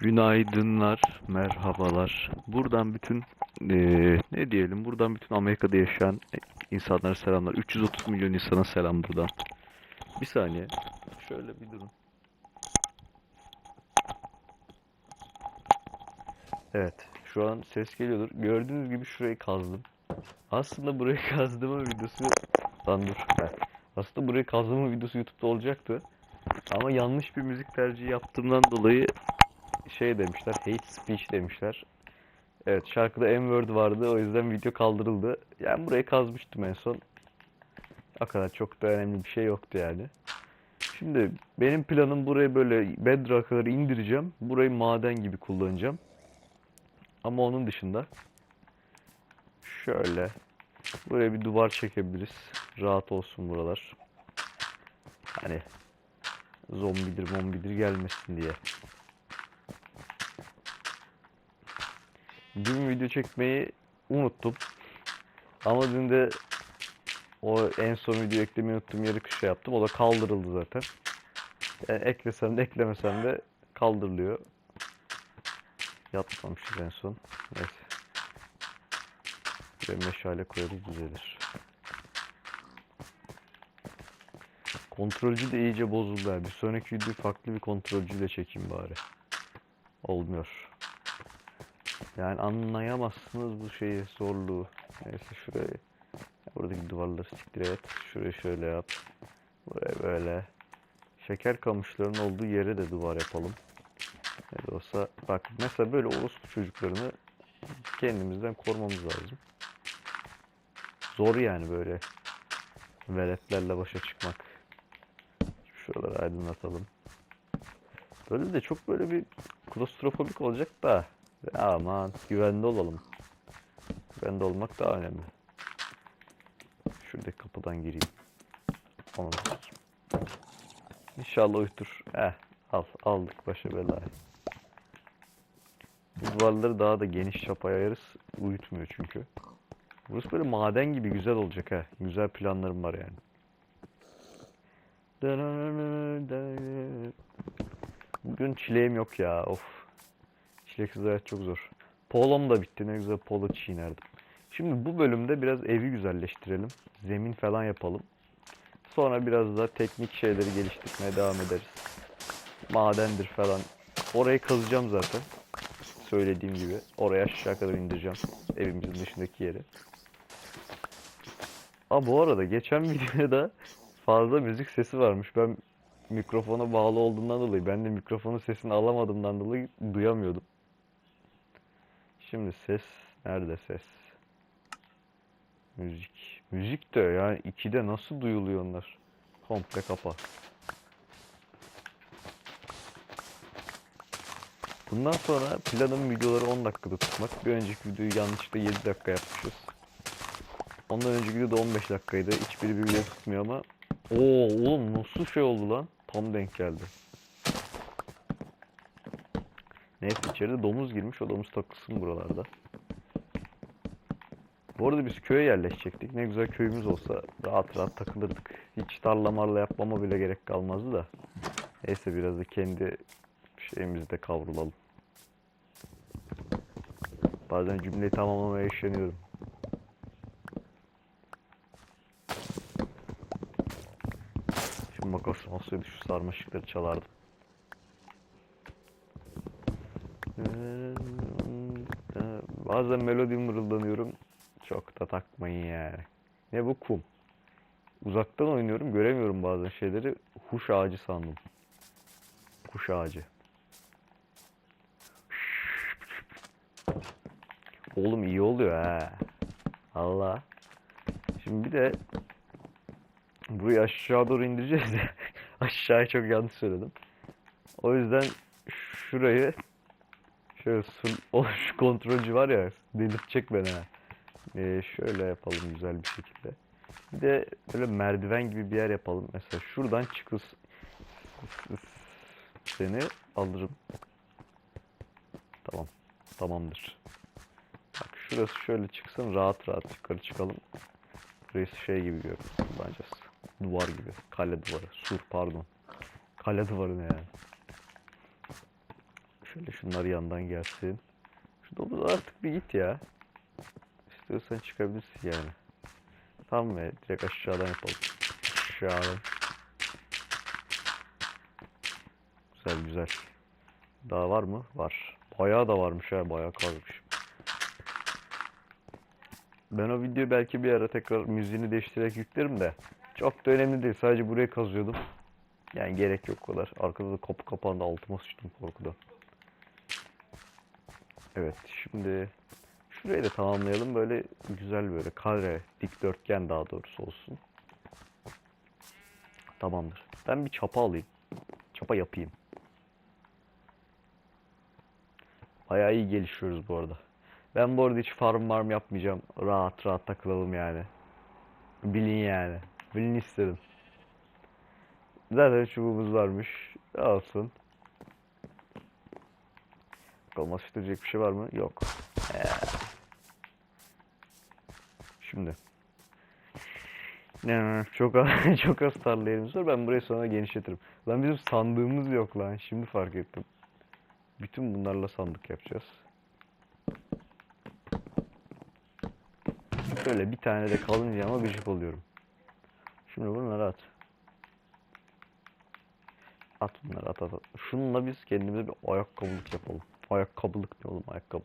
Günaydınlar, merhabalar. Buradan bütün eee, ne diyelim? Buradan bütün Amerika'da yaşayan insanlara selamlar. 330 milyon insana selam buradan. Bir saniye. Şöyle bir durun. Evet, şu an ses geliyordur. Gördüğünüz gibi şurayı kazdım. Aslında burayı kazdığımın videosu... Lan dur. Aslında burayı kazdığımın videosu YouTube'da olacaktı. Ama yanlış bir müzik tercihi yaptığımdan dolayı şey demişler, hate speech demişler. Evet, şarkıda M-word vardı, o yüzden video kaldırıldı. Yani burayı kazmıştım en son. O kadar çok da önemli bir şey yoktu yani. Şimdi benim planım burayı böyle bedrock'a kadar indireceğim. Burayı maden gibi kullanacağım. Ama onun dışında şöyle buraya bir duvar çekebiliriz. Rahat olsun buralar. Hani zombidir mombidir gelmesin diye. Dün video çekmeyi unuttum. Ama dün de o en son video eklemeyi unuttum yeri şey yaptım. O da kaldırıldı zaten. Yani eklesem de eklemesem de kaldırılıyor. Yapmamışız en son. Neyse. Buraya meşale koyarız düzelir. Kontrolcü de iyice bozuldu. Bir sonraki videoyu farklı bir kontrolcüyle çekeyim bari. Olmuyor. Yani anlayamazsınız bu şeyi, zorluğu. Neyse şurayı, buradaki duvarları siktir et. Şurayı şöyle yap. Buraya böyle. Şeker kamışlarının olduğu yere de duvar yapalım. Ne de olsa bak mesela böyle orospu çocuklarını kendimizden korumamız lazım. Zor yani böyle veletlerle başa çıkmak. Şuraları aydınlatalım. Böyle de çok böyle bir klostrofobik olacak da aman güvende olalım. Güvende olmak daha önemli. Şuradaki kapıdan gireyim. Onu İnşallah uyutur. Eh al aldık başa belayı. Bu duvarları daha da geniş çapaya ayarız. Uyutmuyor çünkü. Burası böyle maden gibi güzel olacak ha. Güzel planlarım var yani. Bugün çileğim yok ya. Of. Çileksiz hayat çok zor. Polom da bitti. Ne güzel polo çiğnerdim. Şimdi bu bölümde biraz evi güzelleştirelim. Zemin falan yapalım. Sonra biraz da teknik şeyleri geliştirmeye devam ederiz. Madendir falan. Orayı kazacağım zaten. Söylediğim gibi. Oraya aşağı kadar indireceğim. Evimizin dışındaki yeri. Aa bu arada geçen videoda fazla müzik sesi varmış. Ben mikrofona bağlı olduğundan dolayı ben de mikrofonun sesini alamadığımdan dolayı duyamıyordum. Şimdi ses nerede ses? Müzik. Müzik de yani 2'de nasıl duyuluyor onlar? Komple kapa. Bundan sonra planım videoları 10 dakikada tutmak. Bir önceki videoyu yanlışlıkla 7 dakika yapmışız. Ondan önceki video da 15 dakikaydı. Hiçbiri birbirine tutmuyor ama. Oo oğlum nasıl şey oldu lan? Tam denk geldi. Neyse içeride domuz girmiş. O domuz takılsın buralarda. Bu arada biz köye yerleşecektik. Ne güzel köyümüz olsa rahat rahat takılırdık. Hiç tarla marla yapmama bile gerek kalmazdı da. Neyse biraz da kendi şeyimizde kavrulalım. Bazen cümleyi tamamlamaya üşeniyorum. Şimdi makas olsaydı şu sarmaşıkları çalardım. Bazen melodi mırıldanıyorum. Çok da takmayın yani. Ne bu kum? Uzaktan oynuyorum göremiyorum bazen şeyleri. Huş ağacı sandım. Kuş ağacı. Oğlum iyi oluyor ha. Allah. Şimdi bir de burayı aşağı doğru indireceğiz de aşağıya çok yanlış söyledim. O yüzden şurayı şöyle su, o şu kontrolcü var ya delirtecek beni ha. Ee, şöyle yapalım güzel bir şekilde. Bir de böyle merdiven gibi bir yer yapalım. Mesela şuradan çıkız seni alırım. Tamam. Tamamdır. Bak şurası şöyle çıksın rahat rahat yukarı çıkalım. Burası şey gibi gör kullanacağız. Duvar gibi. Kale duvarı. Sur pardon. Kale duvarı ne yani. Şöyle şunlar yandan gelsin. Şu domuz artık bir git ya. İstiyorsan çıkabilirsin yani. Tamam mı? Direkt aşağıdan yapalım. Aşağıdan. Güzel güzel. Daha var mı? Var. Bayağı da varmış ha. Bayağı kazmış. Ben o videoyu belki bir ara tekrar müziğini değiştirerek yüklerim de. Çok da önemli değil. Sadece burayı kazıyordum. Yani gerek yok kadar. Arkada da kapı kapandı. Altıma sıçtım korkudan. Evet şimdi şurayı da tamamlayalım. Böyle güzel böyle kare, dikdörtgen daha doğrusu olsun. Tamamdır. Ben bir çapa alayım. Çapa yapayım. Bayağı iyi gelişiyoruz bu arada. Ben bu arada hiç farm farm yapmayacağım. Rahat rahat takılalım yani. Bilin yani. Bilin istedim. Zaten çubuğumuz varmış. Olsun. Bakalım atıştıracak bir şey var mı? Yok. Ee. Şimdi. Ne çok az, çok az tarla var. Ben burayı sonra genişletirim. Lan bizim sandığımız yok lan. Şimdi fark ettim. Bütün bunlarla sandık yapacağız. Şöyle bir tane de kalınca ama gıcık oluyorum. Şimdi bunları at. At bunları at at at. Şununla biz kendimize bir ayakkabılık yapalım. Ayakkabılık ne oğlum ayakkabı.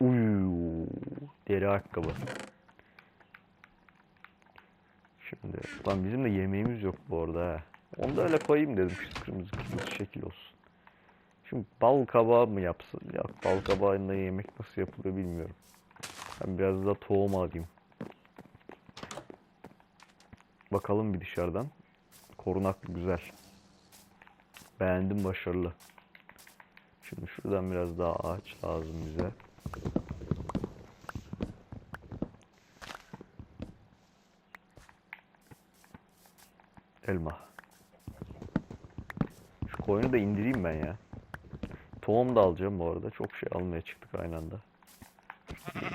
Uyu, deri ayakkabı. Şimdi lan bizim de yemeğimiz yok bu arada ha. Onu da öyle koyayım dedim şu kırmızı kırmızı şekil olsun. Şimdi bal kabağı mı yapsın? Yok bal kabağıyla yemek nasıl yapılıyor bilmiyorum. Ben biraz da tohum alayım. Bakalım bir dışarıdan. Korunaklı güzel. Beğendim başarılı. Şimdi şuradan biraz daha ağaç lazım bize. Elma. Şu koyunu da indireyim ben ya. Tohum da alacağım bu arada. Çok şey almaya çıktık aynı anda.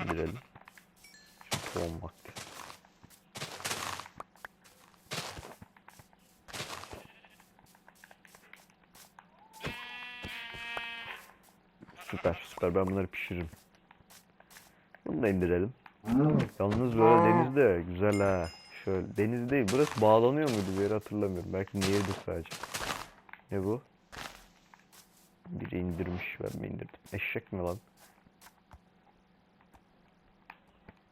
İndirelim. Şu tohum vakti. Süper süper ben bunları pişiririm. Bunu da indirelim. Yalnız böyle denizde güzel ha. Şöyle deniz değil burası bağlanıyor muydu bir yere hatırlamıyorum. Belki nehirdir sadece. Ne bu? Biri indirmiş ben mi indirdim? Eşek mi lan?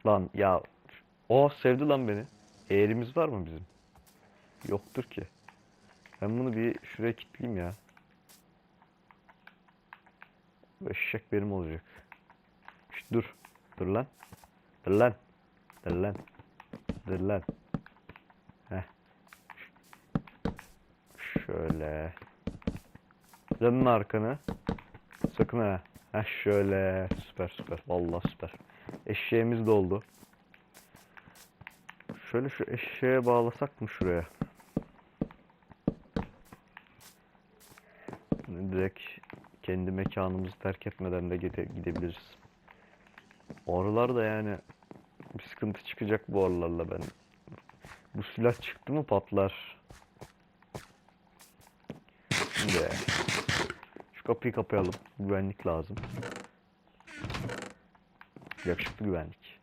Lan ya. O sevdi lan beni. Eğrimiz var mı bizim? Yoktur ki. Ben bunu bir şuraya kilitleyeyim ya. Eşek benim olacak. Şşt, dur. Dur lan. Dur lan. Dur lan. Dur lan. Heh. Şöyle. Dönme arkanı. Sakın ha. Heh şöyle. Süper süper. Vallahi süper. Eşeğimiz doldu. Şöyle şu eşeğe bağlasak mı şuraya? Direkt kendi mekanımızı terk etmeden de gide gidebiliriz. Arılar da yani bir sıkıntı çıkacak bu arılarla ben. Bu silah çıktı mı patlar. Şimdi şu kapıyı kapayalım. Güvenlik lazım. Yakışıklı güvenlik.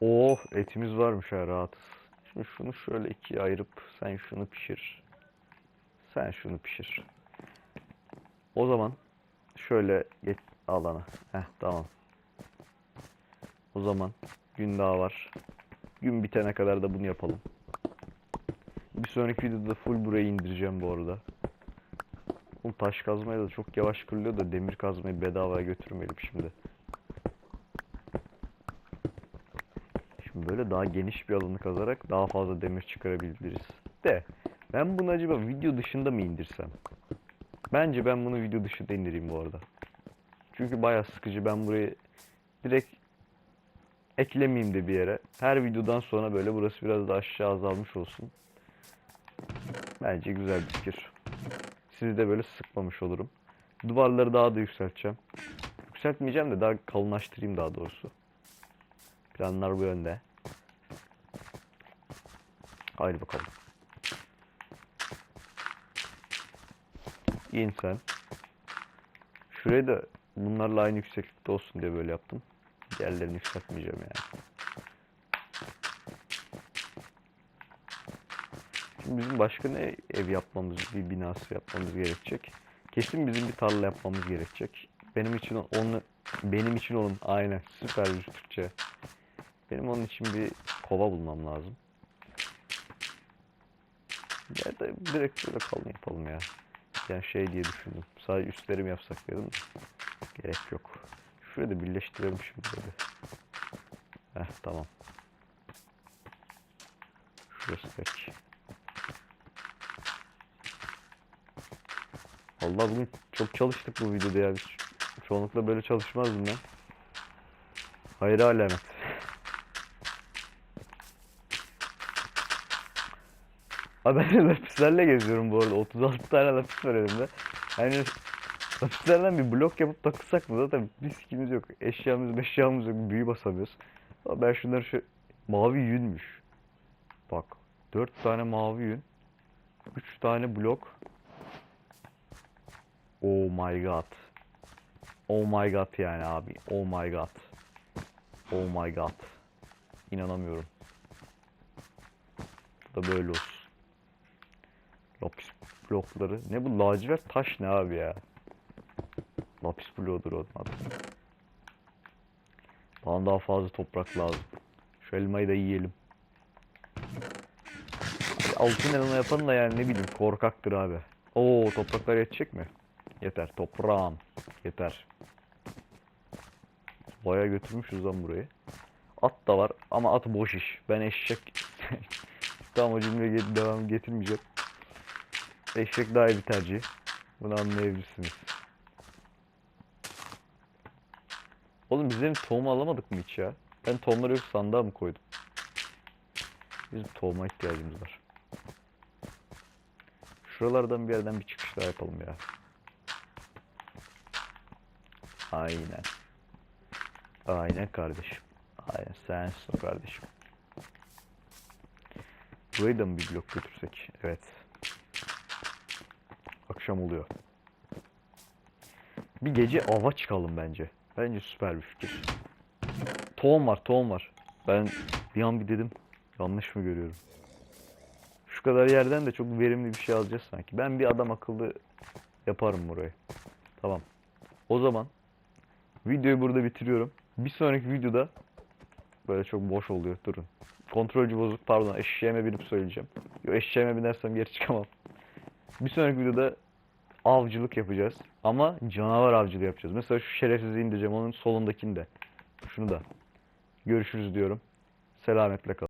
Oh etimiz varmış ha rahatız. Şimdi şunu şöyle ikiye ayırıp sen şunu pişir. Sen şunu pişir. O zaman şöyle get alana. Heh tamam. O zaman gün daha var. Gün bitene kadar da bunu yapalım. Bir sonraki videoda full burayı indireceğim bu arada. Bu taş kazmaya da çok yavaş kırılıyor da demir kazmayı bedavaya götürmeyelim şimdi. Şimdi böyle daha geniş bir alanı kazarak daha fazla demir çıkarabiliriz. De ben bunu acaba video dışında mı indirsem? Bence ben bunu video dışında indireyim bu arada. Çünkü bayağı sıkıcı. Ben burayı direkt eklemeyeyim de bir yere. Her videodan sonra böyle burası biraz daha aşağı azalmış olsun. Bence güzel bir fikir. Sizi de böyle sıkmamış olurum. Duvarları daha da yükselteceğim. Yükseltmeyeceğim de daha kalınlaştırayım daha doğrusu. Planlar bu yönde. Haydi bakalım. İn sen. Şurayı da bunlarla aynı yükseklikte olsun diye böyle yaptım. Diğerlerini yükseltmeyeceğim yani. Şimdi bizim başka ne ev yapmamız, bir binası yapmamız gerekecek. Kesin bizim bir tarla yapmamız gerekecek. Benim için onu, benim için onun aynen süper bir Türkçe. Benim onun için bir kova bulmam lazım. Ya da direkt böyle kalın yapalım ya. Yani şey diye düşündüm. Sadece üstlerim yapsak dedim. de. Gerek yok. Şurayı da birleştirelim şimdi böyle. Heh tamam. Şurası pek. Vallahi bugün çok çalıştık bu videoda ya. Biz çoğunlukla böyle çalışmazdım ben. Hayır alamet. Abi ben lapislerle geziyorum bu arada. 36 tane lapis var elimde. Yani lapislerden bir blok yapıp takılsak mı? Zaten bir sikimiz yok. Eşyamız eşyamız yok. Büyü basamıyoruz. Ama ben şunları şu... Mavi yünmüş. Bak. 4 tane mavi yün. 3 tane blok. Oh my god. Oh my god yani abi. Oh my god. Oh my god. İnanamıyorum. Bu da böyle olsun. Lapis blokları. Ne bu lacivert taş ne abi ya? Lapis bloğudur onun adı. Bana daha fazla toprak lazım. Şu elmayı da yiyelim. Abi Altın elma yapan da yani ne bileyim korkaktır abi. Oo topraklar yetecek mi? Yeter toprağım. Yeter. Baya götürmüşüz lan burayı. At da var ama at boş iş. Ben eşek... tamam o cümleye get- devam getirmeyeceğim. Eşek daha iyi bir tercih. Bunu anlayabilirsiniz. Oğlum biz benim tohum alamadık mı hiç ya? Ben tohumları yok sandığa mı koydum? Bizim tohuma ihtiyacımız var. Şuralardan bir yerden bir çıkış daha yapalım ya. Aynen. Aynen kardeşim. Aynen sensin kardeşim. Burayı da mı bir blok götürsek? Evet. Akşam oluyor. Bir gece ava çıkalım bence. Bence süper bir fikir. Tohum var, tohum var. Ben bir an bir dedim. Yanlış mı görüyorum? Şu kadar yerden de çok verimli bir şey alacağız sanki. Ben bir adam akıllı yaparım burayı. Tamam. O zaman videoyu burada bitiriyorum. Bir sonraki videoda böyle çok boş oluyor. Durun. Kontrolcü bozuk pardon eşeğime binip söyleyeceğim. Yo eşeğime binersem geri çıkamam. Bir sonraki videoda avcılık yapacağız. Ama canavar avcılığı yapacağız. Mesela şu şerefsizi indireceğim onun solundakini de. Şunu da. Görüşürüz diyorum. Selametle kalın.